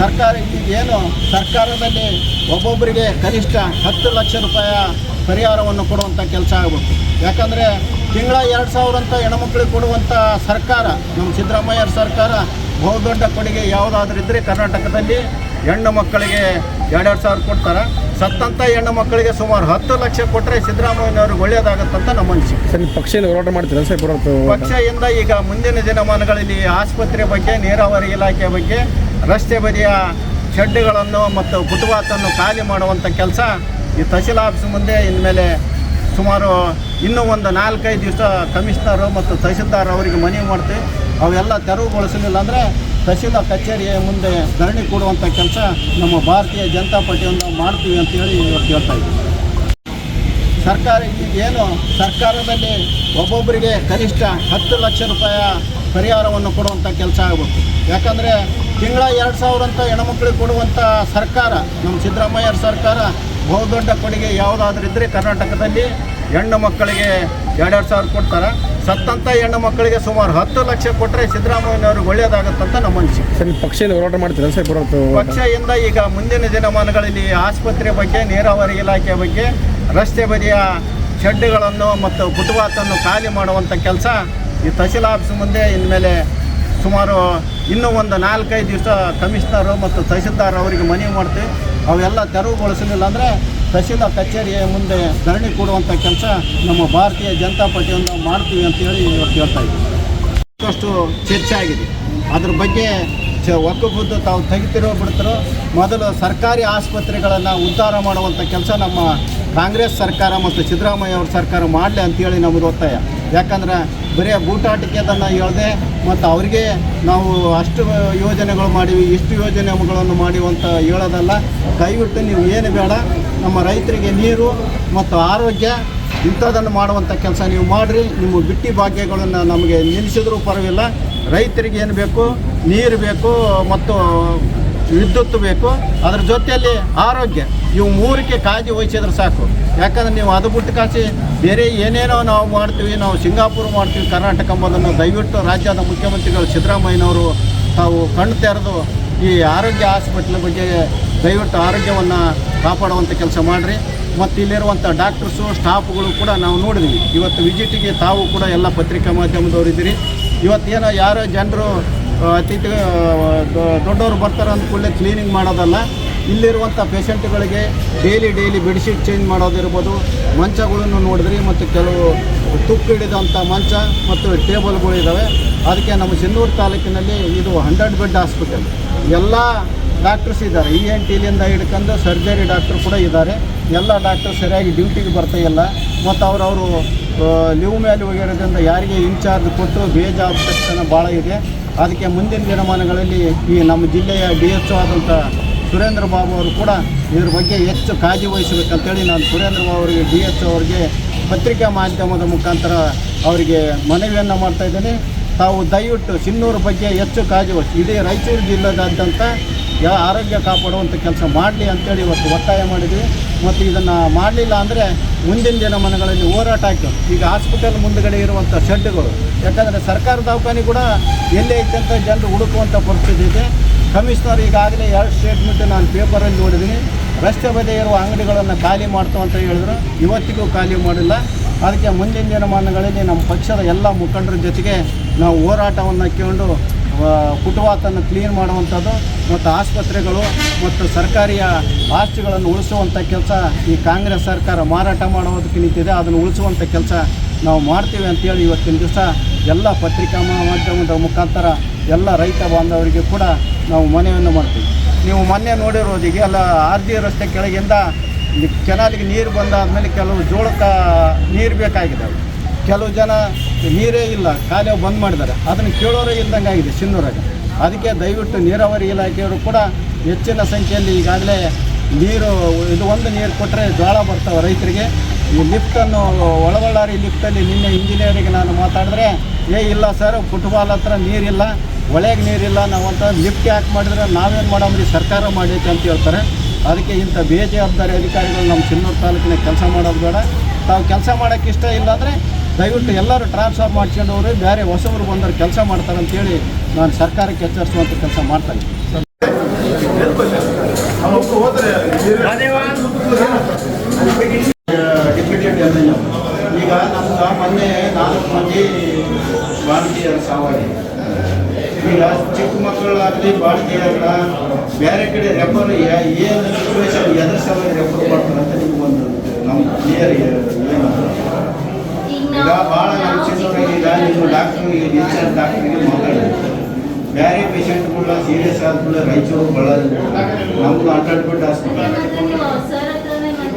ಸರ್ಕಾರ ಏನು ಸರ್ಕಾರದಲ್ಲಿ ಒಬ್ಬೊಬ್ಬರಿಗೆ ಕನಿಷ್ಠ ಹತ್ತು ಲಕ್ಷ ರೂಪಾಯಿ ಪರಿಹಾರವನ್ನು ಕೊಡುವಂಥ ಕೆಲಸ ಆಗಬೇಕು ಯಾಕಂದರೆ ತಿಂಗಳ ಎರಡು ಸಾವಿರ ಅಂತ ಹೆಣ್ಮಕ್ಳಿಗೆ ಕೊಡುವಂಥ ಸರ್ಕಾರ ನಮ್ಮ ಸಿದ್ದರಾಮಯ್ಯ ಸರ್ಕಾರ ಬಹುದೊಡ್ಡ ಕೊಡುಗೆ ಯಾವುದಾದ್ರೂ ಇದ್ದರೆ ಕರ್ನಾಟಕದಲ್ಲಿ ಹೆಣ್ಣು ಮಕ್ಕಳಿಗೆ ಎರಡೆರಡು ಸಾವಿರ ಕೊಡ್ತಾರೆ. ಸತ್ತಂಥ ಹೆಣ್ಣು ಮಕ್ಕಳಿಗೆ ಸುಮಾರು ಹತ್ತು ಲಕ್ಷ ಕೊಟ್ಟರೆ ಸಿದ್ದರಾಮಯ್ಯನವ್ರಿಗೆ ಒಳ್ಳೆಯದಾಗತ್ತಂತ ನಮ್ಮ ಅನಿಸಿಕೆ. ಸರ್ ಪಕ್ಷ ಹೋರಾಟ ಮಾಡ್ತೀರಾ? ಸರ್ ಪಕ್ಷದಿಂದ ಈಗ ಮುಂದಿನ ದಿನಮಾನಗಳಲ್ಲಿ ಆಸ್ಪತ್ರೆ ಬಗ್ಗೆ ನೀರಾವರಿ ಇಲಾಖೆ ಬಗ್ಗೆ ರಸ್ತೆ ಬದಿಯ ಶೆಡ್ಡುಗಳನ್ನು ಮತ್ತು ಫುಟ್ಪಾತನ್ನು ಖಾಲಿ ಮಾಡುವಂಥ ಕೆಲಸ ಈ ತಹಸೀಲ್ ಆಫೀಸ್ ಮುಂದೆ ಇನ್ಮೇಲೆ ಸುಮಾರು ಇನ್ನೂ ಒಂದು ನಾಲ್ಕೈದು ದಿವಸ ಕಮಿಷನರು ಮತ್ತು ತಹಸೀಲ್ದಾರ್ ಅವರಿಗೆ ಮನವಿ ಮಾಡ್ತೀವಿ ಅವೆಲ್ಲ ತೆರವುಗೊಳಿಸಲಿಲ್ಲ ಅಂದರೆ ತಹಸೀಲ್ದಾರ್ ಕಚೇರಿಯ ಮುಂದೆ ಧರಣಿ ಕೊಡುವಂಥ ಕೆಲಸ ನಮ್ಮ ಭಾರತೀಯ ಜನತಾ ಪಾರ್ಟಿಯನ್ನು ಮಾಡ್ತೀವಿ ಅಂತೇಳಿ ಇವತ್ತು ಹೇಳ್ತಾ ಇದ್ದೀವಿ ಸರ್ಕಾರ ಏನು? ಸರ್ಕಾರದಲ್ಲಿ ಒಬ್ಬೊಬ್ಬರಿಗೆ ಕನಿಷ್ಠ ಹತ್ತು ಲಕ್ಷ ರೂಪಾಯಿ ಪರಿಹಾರವನ್ನು ಕೊಡುವಂಥ ಕೆಲಸ ಆಗಬೇಕು. ಯಾಕಂದರೆ ತಿಂಗಳ ಎರಡು ಸಾವಿರ ಅಂತ ಹೆಣ್ಮಕ್ಳಿಗೆ ಕೊಡುವಂಥ ಸರ್ಕಾರ ನಮ್ಮ ಸಿದ್ದರಾಮಯ್ಯರ ಸರ್ಕಾರ ಬಹುದೊಡ್ಡ ಕೊಡುಗೆ ಯಾವುದಾದ್ರೂ ಇದ್ದರೆ ಕರ್ನಾಟಕದಲ್ಲಿ ಹೆಣ್ಣು ಮಕ್ಕಳಿಗೆ ಎರಡೆರಡು ಸಾವಿರ ಕೊಡ್ತಾರೆ. ಸತ್ತಂಥ ಹೆಣ್ಣು ಮಕ್ಕಳಿಗೆ ಸುಮಾರು ಹತ್ತು ಲಕ್ಷ ಕೊಟ್ಟರೆ ಸಿದ್ದರಾಮಯ್ಯನವ್ರಿಗೆ ಒಳ್ಳೆಯದಾಗತ್ತಂತ ನಮ್ಮ ಅನಿಸಿಕೆ. ಸರ್ ಪಕ್ಷದಿಂದ ಹೋರಾಟ ಮಾಡ್ತೀರಾ? ಸರ್ ಬರೋದು. ಪಕ್ಷದಿಂದ ಈಗ ಮುಂದಿನ ದಿನಮಾನಗಳಲ್ಲಿ ಆಸ್ಪತ್ರೆ ಬಗ್ಗೆ ನೀರಾವರಿ ಇಲಾಖೆ ಬಗ್ಗೆ ರಸ್ತೆ ಬದಿಯ ಶೆಡ್ಡುಗಳನ್ನು ಮತ್ತು ಫುಟ್ಪಾತನ್ನು ಖಾಲಿ ಮಾಡುವಂಥ ಕೆಲಸ ಈ ತಹಸೀಲ್ ಆಫೀಸ್ ಮುಂದೆ ಇನ್ಮೇಲೆ ಸುಮಾರು ಇನ್ನೂ ಒಂದು ನಾಲ್ಕೈದು ದಿವಸ ಕಮಿಷನರು ಮತ್ತು ತಹಸೀಲ್ದಾರ್ ಅವರಿಗೆ ಮನವಿ ಮಾಡ್ತೀವಿ. ಅವೆಲ್ಲ ತೆರವುಗೊಳಿಸಲಿಲ್ಲ ಅಂದರೆ ತಹಸೀಲ್ದಾರ್ ಕಚೇರಿಯ ಮುಂದೆ ಧರಣಿ ಕೊಡುವಂಥ ಕೆಲಸ ನಮ್ಮ ಭಾರತೀಯ ಜನತಾ ಪಾರ್ಟಿಯನ್ನು ಮಾಡ್ತೀವಿ ಅಂತೇಳಿ ಇವತ್ತು ಹೇಳ್ತಾ ಇದ್ದೀವಿ. ಸಾಕಷ್ಟು ಚರ್ಚೆ ಆಗಿದೆ. ಅದ್ರ ಬಗ್ಗೆ ಚ ಒಕ್ಕಬುದ್ದು ತಾವು ತೆಗಿತಿರೋ ಬಿಡ್ತರು ಮೊದಲು ಸರ್ಕಾರಿ ಆಸ್ಪತ್ರೆಗಳನ್ನು ಉದ್ಧಾರ ಮಾಡುವಂಥ ಕೆಲಸ ನಮ್ಮ ಕಾಂಗ್ರೆಸ್ ಸರ್ಕಾರ ಮತ್ತು ಸಿದ್ದರಾಮಯ್ಯ ಅವ್ರ ಸರ್ಕಾರ ಮಾಡಲಿ ಅಂತೇಳಿ ನಮ್ಮದು ಒತ್ತಾಯ. ಯಾಕಂದ್ರೆ ಬರೀ ಬೂಟಾಟಿಕೆದನ್ನು ಹೇಳಿದೆ, ಮತ್ತು ಅವರಿಗೆ ನಾವು ಅಷ್ಟು ಯೋಜನೆಗಳು ಮಾಡಿವಿ, ಇಷ್ಟು ಯೋಜನೆಗಳನ್ನು ಮಾಡಿವಂತ ಹೇಳೋದಲ್ಲ, ದಯವಿಟ್ಟು ನೀವು ಏನು ಬೇಡ, ನಮ್ಮ ರೈತರಿಗೆ ನೀರು ಮತ್ತು ಆರೋಗ್ಯ, ಇಂಥದ್ದನ್ನು ಮಾಡುವಂಥ ಕೆಲಸ ನೀವು ಮಾಡಿರಿ, ನಿಮ್ಮ ಬಿಟ್ಟಿ ಭಾಗ್ಯಗಳನ್ನು ನಮಗೆ ನಿಲ್ಲಿಸಿದ್ರೂ ಪರವಾಗಿಲ್ಲ, ರೈತರಿಗೆ ಏನು ಬೇಕು, ನೀರು ಬೇಕು ಮತ್ತು ವಿದ್ಯುತ್ ಬೇಕು, ಅದರ ಜೊತೆಯಲ್ಲಿ ಆರೋಗ್ಯ. ಇವು ಮೂರಕ್ಕೆ ಕಾಳಜಿ ವಹಿಸಿದ್ರೆ ಸಾಕು. ಯಾಕಂದ್ರೆ ನೀವು ಅದು ಬಿಟ್ಟು ಕಾಸಿ ಬೇರೆ ಏನೇನೋ ನಾವು ಮಾಡ್ತೀವಿ, ನಾವು ಸಿಂಗಾಪುರ ಮಾಡ್ತೀವಿ, ಕರ್ನಾಟಕ ಎಂಬುದನ್ನು ದಯವಿಟ್ಟು ರಾಜ್ಯದ ಮುಖ್ಯಮಂತ್ರಿಗಳು ಸಿದ್ದರಾಮಯ್ಯನವರು ತಾವು ಕಣ್ಣು ತೆರೆದು ಈ ಆರೋಗ್ಯ ಹಾಸ್ಪಿಟ್ಲ್ ಬಗ್ಗೆ ದಯವಿಟ್ಟು ಆರೋಗ್ಯವನ್ನು ಕಾಪಾಡುವಂಥ ಕೆಲಸ ಮಾಡಿರಿ. ಮತ್ತು ಇಲ್ಲಿರುವಂಥ ಡಾಕ್ಟರ್ಸು, ಸ್ಟಾಫ್ಗಳು ಕೂಡ ನಾವು ನೋಡಿದ್ವಿ. ಇವತ್ತು ವಿಜಿಟಿಗೆ ತಾವು ಕೂಡ ಎಲ್ಲ ಪತ್ರಿಕಾ ಮಾಧ್ಯಮದವರು ಇದ್ದೀರಿ. ಇವತ್ತೇನೋ ಯಾರೋ ಜನರು ಅತಿಥಿ ದೊಡ್ಡವರು ಬರ್ತಾರೆ ಅಂದ ಕೂಡಲೇ ಕ್ಲೀನಿಂಗ್ ಮಾಡೋದಲ್ಲ. ಇಲ್ಲಿರುವಂಥ ಪೇಷಂಟ್ಗಳಿಗೆ ಡೈಲಿ ಡೈಲಿ ಬೆಡ್ಶೀಟ್ ಚೇಂಜ್ ಮಾಡೋದಿರ್ಬೋದು, ಮಂಚಗಳನ್ನು ನೋಡಿದ್ರಿ ಮತ್ತು ಕೆಲವು ತುಕ್ಕು ಹಿಡಿದಂಥ ಮಂಚ ಮತ್ತು ಟೇಬಲ್ಗಳು ಇದ್ದಾವೆ. ಅದಕ್ಕೆ ನಮ್ಮ ಸಿಂಧೂರು ತಾಲೂಕಿನಲ್ಲಿ ಇದು ಹಂಡ್ರೆಡ್ ಬೆಡ್ ಹಾಸ್ಪಿಟಲ್. ಎಲ್ಲ ಡಾಕ್ಟರ್ಸ್ ಇದ್ದಾರೆ. ಇ ಎನ್ ಟಿಲಿಂದ ಹಿಡ್ಕೊಂಡು ಸರ್ಜರಿ ಡಾಕ್ಟರ್ ಕೂಡ ಇದ್ದಾರೆ. ಎಲ್ಲ ಡಾಕ್ಟರ್ ಸರಿಯಾಗಿ ಡ್ಯೂಟಿಗೆ ಬರ್ತಾಯಿಲ್ಲ ಮತ್ತು ಅವರವರು ಲೀವ್ ಮೇಲೆ ಹೋಗಿರೋದ್ರಿಂದ ಯಾರಿಗೆ ಇನ್ಚಾರ್ಜ್ ಕೊಟ್ಟು ಬೇಜವಾಬ್ದಾರಿತನ ಭಾಳ ಇದೆ. ಅದಕ್ಕೆ ಮುಂದಿನ ದಿನಮಾನಗಳಲ್ಲಿ ಈ ನಮ್ಮ ಜಿಲ್ಲೆಯ ಡಿ ಎಚ್ ಆದಂಥ ಸುರೇಂದ್ರ ಬಾಬು ಅವರು ಕೂಡ ಇದ್ರ ಬಗ್ಗೆ ಹೆಚ್ಚು ಕಾಳಜಿ ವಹಿಸಬೇಕಂತೇಳಿ ನಾನು ಸುರೇಂದ್ರ ಬಾಬು ಅವರಿಗೆ, ಡಿ ಎಚ್ ಅವರಿಗೆ ಪತ್ರಿಕಾ ಮಾಧ್ಯಮದ ಮುಖಾಂತರ ಅವರಿಗೆ ಮನವಿಯನ್ನು ಮಾಡ್ತಾ ಇದ್ದೇನೆ. ತಾವು ದಯವಿಟ್ಟು ಸಿನ್ನೂರು ಬಗ್ಗೆ ಹೆಚ್ಚು ಕಾಳಜಿ ವಹಿಸಿ. ಇಡೀ ರಾಯಚೂರು ಜಿಲ್ಲೆದಾದ್ಯಂತ ಯಾವ ಆರೋಗ್ಯ ಕಾಪಾಡುವಂಥ ಕೆಲಸ ಮಾಡಲಿ ಅಂತೇಳಿ ಇವತ್ತು ಒತ್ತಾಯ ಮಾಡಿದ್ವಿ. ಮತ್ತು ಇದನ್ನು ಮಾಡಲಿಲ್ಲ ಅಂದರೆ ಮುಂದಿನ ದಿನಮಾನಗಳಲ್ಲಿ ಹೋರಾಟ ಹಾಕಿ ಈಗ ಹಾಸ್ಪಿಟಲ್ ಮುಂದಗಡೆ ಇರುವಂಥ ಶೆಡ್ಗಳು, ಯಾಕಂದರೆ ಸರ್ಕಾರ ದವಾಖಾನೆ ಕೂಡ ಎಲ್ಲಿ ಐತೆ ಅಂತ ಜನರು ಹುಡುಕುವಂಥ ಪರಿಸ್ಥಿತಿ ಇದೆ. ಕಮಿಷನರ್ ಈಗಾಗಲೇ ಎರಡು ಸ್ಟೇಟ್ಮೆಂಟ್ ನಾನು ಪೇಪರಲ್ಲಿ ನೋಡಿದ್ದೀನಿ. ರಸ್ತೆ ಬದಿ ಇರುವ ಅಂಗಡಿಗಳನ್ನು ಖಾಲಿ ಮಾಡ್ತು ಅಂತ ಹೇಳಿದ್ರು. ಇವತ್ತಿಗೂ ಖಾಲಿ ಮಾಡಿಲ್ಲ. ಅದಕ್ಕೆ ಮುಂದಿನ ದಿನಮಾನಗಳಲ್ಲಿ ನಮ್ಮ ಪಕ್ಷದ ಎಲ್ಲ ಮುಖಂಡರ ಜೊತೆಗೆ ನಾವು ಹೋರಾಟವನ್ನು ಹಾಕ್ಕೊಂಡು ಫುಟ್ಪಾತನ್ನು ಕ್ಲೀನ್ ಮಾಡುವಂಥದ್ದು ಮತ್ತು ಆಸ್ಪತ್ರೆಗಳು ಮತ್ತು ಸರ್ಕಾರಿಯ ಆಸ್ತಿಗಳನ್ನು ಉಳಿಸುವಂಥ ಕೆಲಸ ಈ ಕಾಂಗ್ರೆಸ್ ಸರ್ಕಾರ ಮಾರಾಟ ಮಾಡೋದಕ್ಕೆ ನಿಂತಿದೆ. ಅದನ್ನು ಉಳಿಸುವಂಥ ಕೆಲಸ ನಾವು ಮಾಡ್ತೀವಿ ಅಂತೇಳಿ ಇವತ್ತಿನ ದಿವಸ ಎಲ್ಲ ಪತ್ರಿಕಾ ಮಾಧ್ಯಮದ ಮುಖಾಂತರ ಎಲ್ಲ ರೈತ ಬಾಂಧವರಿಗೆ ಕೂಡ ನಾವು ಮನವಿಯನ್ನು ಮಾಡ್ತೀವಿ. ನೀವು ಮೊನ್ನೆ ನೋಡಿರೋದಿಗೆ ಎಲ್ಲ ಆರ್ ಜಿ ರಸ್ತೆ ಕೆಳಗಿಂದ ಕೆನಾಲಿಗೆ ನೀರು ಬಂದಾದಮೇಲೆ ಕೆಲವು ಜೋಳಕ್ಕೆ ನೀರು ಬೇಕಾಗಿದೆ. ಕೆಲವು ಜನ ನೀರೇ ಇಲ್ಲ ಕಾಲೇ ಬಂದ್ ಮಾಡಿದ್ದಾರೆ. ಅದನ್ನು ಕೇಳೋರೇ ಇಲ್ದಂಗೆ ಆಗಿದೆ ಸಿನ್ನೂರಾಗ. ಅದಕ್ಕೆ ದಯವಿಟ್ಟು ನೀರಾವರಿ ಇಲಾಖೆಯವರು ಕೂಡ ಹೆಚ್ಚಿನ ಸಂಖ್ಯೆಯಲ್ಲಿ ಈಗಾಗಲೇ ನೀರು, ಇದು ಒಂದು ನೀರು ಕೊಟ್ಟರೆ ಜೋಳ ಬರ್ತಾವೆ ರೈತರಿಗೆ. ಈ ಲಿಫ್ಟನ್ನು ಒಳಬಳ್ಳಾರಿ ಲಿಫ್ಟಲ್ಲಿ ನಿನ್ನೆ ಇಂಜಿನಿಯರಿಗೆ ನಾನು ಮಾತಾಡಿದ್ರೆ, ಏ, ಇಲ್ಲ ಸರ್, ಫುಟ್ಬಾಲ್ ಹತ್ರ ನೀರಿಲ್ಲ. ಒಳಗೆ ನೀರಿಲ್ಲ ನಾವು ಅಂತ ಲಿಫ್ಟ್ ಯಾಕೆ ಮಾಡಿದ್ರೆ ನಾವೇನು ಮಾಡಮ್ರಿ ಸರ್ಕಾರ ಮಾಡೈತೆ ಅಂತ ಹೇಳ್ತಾರೆ. ಅದಕ್ಕೆ ಇಂಥ ಬೇಜವಾಬ್ದಾರಿ ಅಧಿಕಾರಿಗಳು ನಮ್ಮ ಚಿನ್ನೂರು ತಾಲೂಕಿನ ಕೆಲಸ ಮಾಡೋದು ಬೇಡ. ತಾವು ಕೆಲಸ ಮಾಡೋಕ್ಕೆ ಇಷ್ಟ ಇಲ್ಲ ಅಂದರೆ ದಯವಿಟ್ಟು ಎಲ್ಲರೂ ಟ್ರಾನ್ಸ್ಫರ್ ಮಾಡ್ಕೊಂಡವರು ಬೇರೆ ಹೊಸವರು ಬಂದವರು ಕೆಲಸ ಮಾಡ್ತಾರೆ ಅಂತೇಳಿ ನಾನು ಸರ್ಕಾರಕ್ಕೆ ಎಚ್ಚರಿಸುವಂಥ ಕೆಲಸ ಮಾಡ್ತಾನೆ ಮಕ್ಕಳಾಗಲಿ ಬಾಲಕಿಯರನ್ನ ಬೇರೆ ಕಡೆ ರೆಫರ್ ಏನು ಸಿಚುವೇಶನ್ ಎದ್ರ ಸಲ ರೆಫರ್ ಮಾಡ್ತಾರೆ ಅಂತ ನಿಮ್ಗೆ ಒಂದು ನಮ್ಮ ಕ್ಲಿಯರ್ ಈಗ ಭಾಳ ನಮ್ಮ ಚಿಕ್ಕವರಿಗೆ ಈಗ ನಿಮ್ಮ ಡಾಕ್ಟ್ರಿಗೆ ಡಿಸ್ಚಾರ್ಜ್ ಡಾಕ್ಟ್ರಿಗೆ ಮಾತಾಡಿ ಬೇರೆ ಪೇಷಂಟ್ಗಳ ಸೀರಿಯಸ್ ಆದ್ಮೇಲೆ ರಾಯಚೂರು ಬಳ್ಳಾರಿ ನಮ್ದು ಹಂಡ್ರೆಡ್ ಬೆಡ್ ಹಾಸ್ಪಿಟಲ್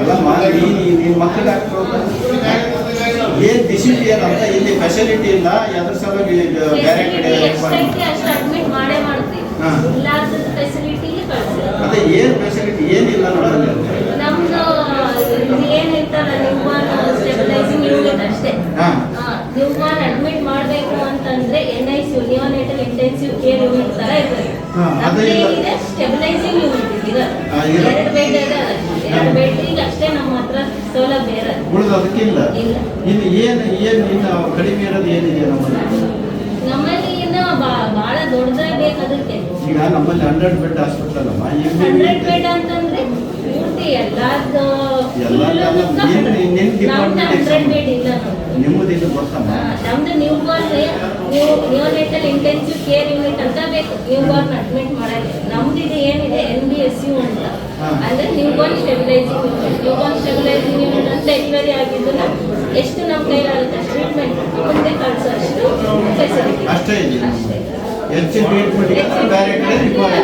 ಅಲ್ಲಮ್ಮ ನೀನು ನಿಮ್ಮ ಮಕ್ಕಳ ಡಾಕ್ಟ್ರು ಏನು ಫೆಸಿಲಿಟಿ ಏನಂತ ಇಲ್ಲಿ ಫೆಸಿಲಿಟಿ ಇಲ್ಲ ಎದ್ರ ಸಲುವಾಗಿ ಈಗ ಬೇರೆ ಕಡೆ refer ಮಾಡಿ. ಹಾ. ಅದೇ ಏನು ಫೆಸಿಲಿಟಿ ಏನಿಲ್ಲ ನೋಡೋದು ನಮ್ದು ಸ್ಟೆಬಿಲೈಸಿಂಗ್ ಯೂನಿಟ್ ಅಷ್ಟೇ. ಹಾಂ. ನ್ಯೂಮಾನ್ ಅಡ್ಮಿಟ್ ಮಾಡಬೇಕು ಅಂತಂದ್ರೆ N I C neonatal intensive care unit ತರ ಇರ್ತದೆ. ಸ್ಟೆಬಿಲೈಸಿಂಗ್ ಯೂನಿಟ್ ಇದೆ. ಎರಡು ಬೆಡ್ ಇದೆ ಎರಡು ಅಷ್ಟೇ ನಮ್ಮ ಹತ್ರ ಸೌಲಭ್ಯ ಇರೋದು. ಉಳಿದು ಅದಕ್ಕಿಲ್ಲ ಇಲ್ಲ. ಇನ್ನು ಏನು ಏನು ಇನ್ನು ಕಡಿಮೆ ಇರೋದು ಏನಿದೆ ನಮ್ಮಲ್ಲಿ? ನಮ್ಮಲ್ಲಿ ಇನ್ನು ಬಹಳ ದೊಡ್ಡದೇ ಬೇಕು ಅದಕ್ಕೆ. ಈಗ ನಮ್ಮಲ್ಲಿ ಹಂಡ್ರೆಡ್ ಬೆಡ್ ಹಾಸ್ಪಿಟಲ್ ಅಮ್ಮ. ಹಂಡ್ರೆಡ್ ಬೆಡ್ ಅಂತಂದ್ರೆ ಪೂರ್ತಿ ಎಲ್ಲಾರ್ದು. ನಿಮ್ಮದು ಇದು ಗೊತ್ತಮ್ಮ. ನಮ್ದು new born neonatal intensive care unit ಅಂತ ಬೇಕು. ನ್ಯೂ ಬಾರ್ನ್ ಅಡ್ಮಿಟ್ ಮಾಡಕ್ಕೆ. ನಮ್ದು ಇದು ಏನಿದೆ? ಎನ್ ಬಿ ಎಸ್ ಯು ಅಂತ. ಅಂದ್ರೆ new born stabilising unit new born stabilising unit ಅಂತ ಡೆಲಿವರಿ ಆಗಿದ್ದನ್ನ ಎಷ್ಟು ನಮ್ಮ ಕೈಲಾಗುತ್ತೆ? ಟ್ರೀಟ್ಮೆಂಟ್ ಮುಂದೆ ಕಳಿಸೋ ಅಷ್ಟು ಫೆಸಿಲಿಟಿ ಅಷ್ಟೇ. ಇದೆ ಹೆಚ್ಚು ಟ್ರೀಟ್ಮೆಂಟ್ ಬೇರೆ ಕಡೆ ಇರ್ತಾರೆ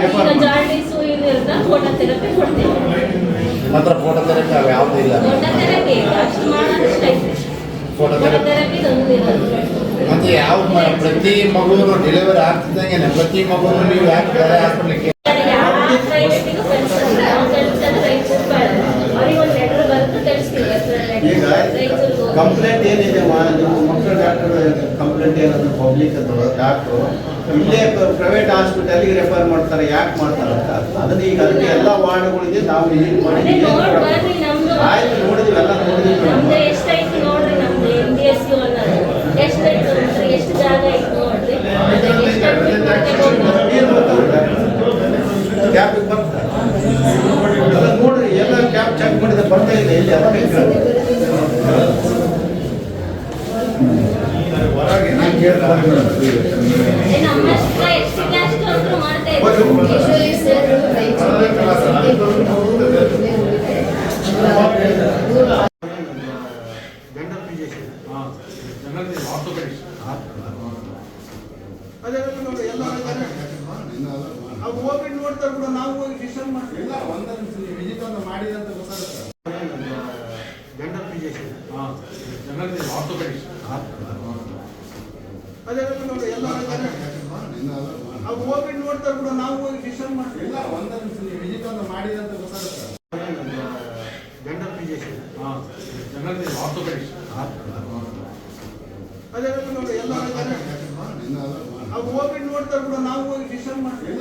ಫೋಟೋ ಥೆರಪಿ ಅವು ಯಾವುದೂ ಇಲ್ಲ ಫೋಟೋ. ಥೆರಪಿ ಯಾವ ಪ್ರತಿ ಮಗುವನ್ನು ಡೆಲಿವರಿ ಆಗ್ತಿದ್ದಂಗೆ ಪ್ರತಿ ಮಗುವನ್ನು ನೀವು ಯಾಕೆ ಬೇರೆ ಹಾಸ್ಪಿಟ್ಲಿಗೆ ಯಾವ ಪ್ರೈವೇಟಿಗೂ ಕಳಿಸೋದಿಲ್ಲ ನಾವು ಕಳಿಸೋದು ರೈತರು ಅವ್ರಿಗೆ ಒಂದು ಲೆಟರ್ ಬರೆದು ಕಳಿಸ್ತೀವಿ ಈಗ ರೈತರು ಕಂಪ್ಲೇಂಟ್ ಏನಿದೆ ನಿಮ್ಮ ಮಕ್ಕಳ ಡಾಕ್ಟರ್ ಕಂಪ್ಲೇಂಟ್ ಏನಾದ್ರು ಪಬ್ಲಿಕ್ ಅದು ಡಾಕ್ಟ್ರು ಇಲ್ಲೇ ಪ್ರೈವೇಟ್ ಹಾಸ್ಪಿಟಲ್ಗೆ ರೆಫರ್ ಮಾಡ್ತಾರೆ ಯಾಕೆ ಮಾಡ್ತಾರೆ ಅಂತ. ಅದನ್ನ ಈಗ ಅದಕ್ಕೆ ಎಲ್ಲ ವಾರ್ಡ್ಗಳಿಗೆ ನಾವು ವಿಸಿಟ್ ಮಾಡಿ ಅದೇ ನೋಡ್ ಬರ್ರಿ ಆಯ್ತು ನೋಡಿದ್ವಿ ಎಲ್ಲ ನೋಡಿದ್ವಿ ನಮ್ದು ಎಷ್ಟೈತಿ ನೋಡ್ರಿ ನಮ್ದು ಎನ್ ಬಿ ಎಸ್ ಯು ಅನ್ನೋದು ಎಷ್ಟೈತು ನೋಡ್ರಿ ಎಷ್ಟು ಜಾಗ ಐತೆ ನೋಡ್ರಿ ಅದಕ್ಕೆ ಎಷ್ಟು ಕ್ಯಾಬಿಗೆ ಬರ್ತಾರೆ ಅದನ್ನ ನೋಡ್ರಿ ಎಲ್ಲ ಕ್ಯಾಬ್ ಚೆಕ್ ಮಾಡಿದ್ರೆ ಬರ್ತಾ ಇದೆ ಇಲ್ಲಿ ಅದಕ್ಕೆ ಕೇಳ್ದೆ. ನಾನು ಗೊತ್ತಾಗುತ್ತೆ ನಮ್ಮ ಹತ್ರ ಜನರಲ್ ಅಂತೂ ಮಾಡ್ತಾ ಇದ್ದೀವಿ Dental physician. ಅದೆಲ್ಲ ನೋಡಿ ಎಲ್ಲ ಅವು ಹೋಗಿ ನೋಡ್ತಾರೆ ಕೂಡ ನಾವು ಹೋಗಿ ಡಿಸ್ಟರ್ಬ್ ಮಾಡ್ತೀವಿ ಡೆಂಟಲ್ ಫಿಸಿಷಿಯನ್ ಅದೆಲ್ಲ ನೋಡಿ ಎಲ್ಲ ಅವು ಹೋಗಿ ನೋಡ್ತಾರೆ ಕೂಡ ನಾವು ಹೋಗಿ ಶಿಕ್ಷಣ ಮಾಡ್ತೀವಿ. ಡೆಂಟಲ್ ಫಿಸಿಷಿಯನ್ ಅದೇ ನೋಡಿ ಎಲ್ಲ ನಾವು ಹೋಗಿ ನೋಡ್ತಾರೆ ಕೂಡ ನಾವು ಹೋಗಿ ಶಿಕ್ಷಣ ಮಾಡ್ತೀವಿ.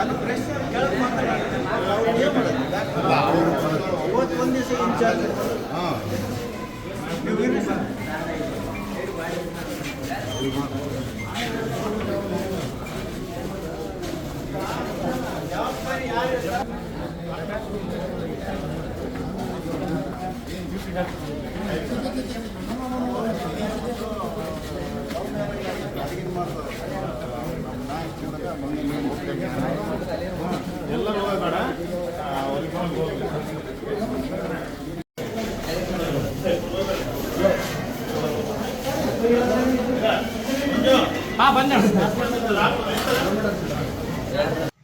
ಅಲ್ಲಿ ಪ್ರಶ್ನೆ ಕೆಳಗೆ ಮಾತಾಡ್ತಾರೆ ಅವ್ರು ಒಂದು ಮಾಡೋದು? ಇವತ್ತು ಒಂದ್ ದಿವಸ ಇನ್ಚಾರ್ಜ್ ನೀವು ಇರ್ರಿ ಸರ್. ಎಲ್ಲ ಹೋಗೋಣ ಹಾ ಬಂದ